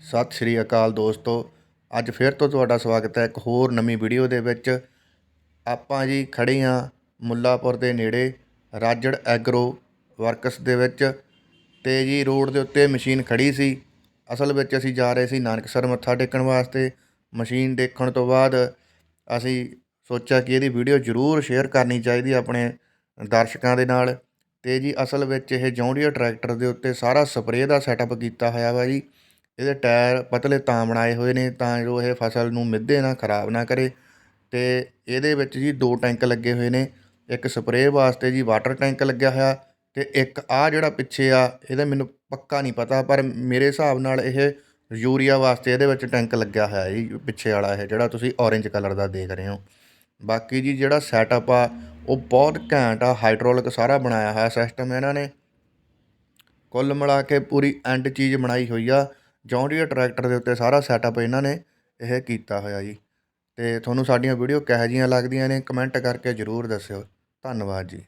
ਸਤਿ ਸ਼੍ਰੀ ਅਕਾਲ ਦੋਸਤੋ। ਅੱਜ ਫਿਰ ਤੋਂ ਤੁਹਾਡਾ ਸਵਾਗਤ ਹੈ ਇੱਕ ਹੋਰ ਨਵੀਂ ਵੀਡੀਓ ਦੇ ਵਿੱਚ। ਆਪਾਂ ਜੀ ਖੜੇ ਹਾਂ ਮੁੱਲਾਪੁਰ ਦੇ ਨੇੜੇ ਰਾਜੜ ਐਗਰੋ ਵਰਕਸ ਦੇ ਵਿੱਚ ਤੇ ਜੀ ਰੋਡ ਦੇ ਉੱਤੇ ਮਸ਼ੀਨ ਖੜੀ ਸੀ। ਅਸਲ ਵਿੱਚ ਅਸੀਂ ਜਾ ਰਹੇ ਸੀ ਨਾਨਕਸਰ ਮੱਥਾ ਟੇਕਣ ਵਾਸਤੇ। ਮਸ਼ੀਨ ਦੇਖਣ ਤੋਂ ਬਾਅਦ ਅਸੀਂ ਸੋਚਿਆ ਕਿ ਇਹਦੀ ਵੀਡੀਓ ਜ਼ਰੂਰ ਸ਼ੇਅਰ ਕਰਨੀ ਚਾਹੀਦੀ ਆਪਣੇ ਦਰਸ਼ਕਾਂ ਦੇ ਨਾਲ। ਤੇ ਜੀ ਅਸਲ ਵਿੱਚ ਇਹ ਜੌਂਡੀਆ ਟਰੈਕਟਰ ਦੇ ਉੱਤੇ ਸਾਰਾ ਸਪਰੇਅ ਦਾ ਸੈਟਅਪ ਕੀਤਾ ਹੋਇਆ ਵਾ ਜੀ। ਇਹਦੇ ਟਾਇਰ ਪਤਲੇ ਤਾਂ ਬਣਾਏ ਹੋਏ ਨੇ, ਤਾਂ ਜੋ ਇਹ ਫਸਲ ਨੂੰ ਮਿੱਧੇ ਨਾ, ਖਰਾਬ ਨਾ ਕਰੇ। ਤੇ ਇਹਦੇ ਵਿੱਚ ਜੀ ਦੋ ਟੈਂਕ ਲੱਗੇ ਹੋਏ ਨੇ। ਇੱਕ ਸਪਰੇਅ ਵਾਸਤੇ ਜੀ ਵਾਟਰ ਟੈਂਕ ਲੱਗਿਆ ਹੋਇਆ ਤੇ ਇੱਕ ਆ ਜਿਹੜਾ ਪਿੱਛੇ ਆ, ਇਹਦਾ ਮੈਨੂੰ ਪੱਕਾ ਨਹੀਂ ਪਤਾ, ਪਰ ਮੇਰੇ ਹਿਸਾਬ ਨਾਲ ਇਹ ਯੂਰੀਆ ਵਾਸਤੇ ਇਹਦੇ ਵਿੱਚ ਟੈਂਕ ਲੱਗਿਆ ਹੋਇਆ ਜੀ, ਪਿੱਛੇ ਵਾਲਾ ਇਹ, ਜਿਹੜਾ ਤੁਸੀਂ orange ਕਲਰ ਦਾ ਦੇਖ ਰਹੇ ਹੋ। ਬਾਕੀ ਜੀ ਜਿਹੜਾ ਸੈਟਅਪ ਆ, ਉਹ ਬਹੁਤ ਘੈਂਟ ਆ ਹਾਈਡ੍ਰੋਲਿਕ ਸਾਰਾ ਬਣਾਇਆ ਹੋਇਆ ਸਿਸਟਮ ਇਹਨਾਂ ਨੇ। ਕੁੱਲ ਮਿਲਾ ਕੇ ਪੂਰੀ ਐਂਡ ਚੀਜ਼ ਬਣਾਈ ਹੋਈ ਆ। ਜੌਂਡੀਆ ਟਰੈਕਟਰ ਦੇ ਉੱਤੇ ਸਾਰਾ ਸੈਟਅਪ ਇਹਨਾਂ ਨੇ ਇਹ ਕੀਤਾ ਹੋਇਆ ਜੀ। ਤੇ ਤੁਹਾਨੂੰ ਸਾਡੀਆਂ ਵੀਡੀਓ ਕਿਹੋ ਜਿਹੀਆਂ ਲੱਗਦੀਆਂ ਨੇ ਕਮੈਂਟ ਕਰਕੇ ਜ਼ਰੂਰ ਦੱਸਿਓ। ਧੰਨਵਾਦ ਜੀ।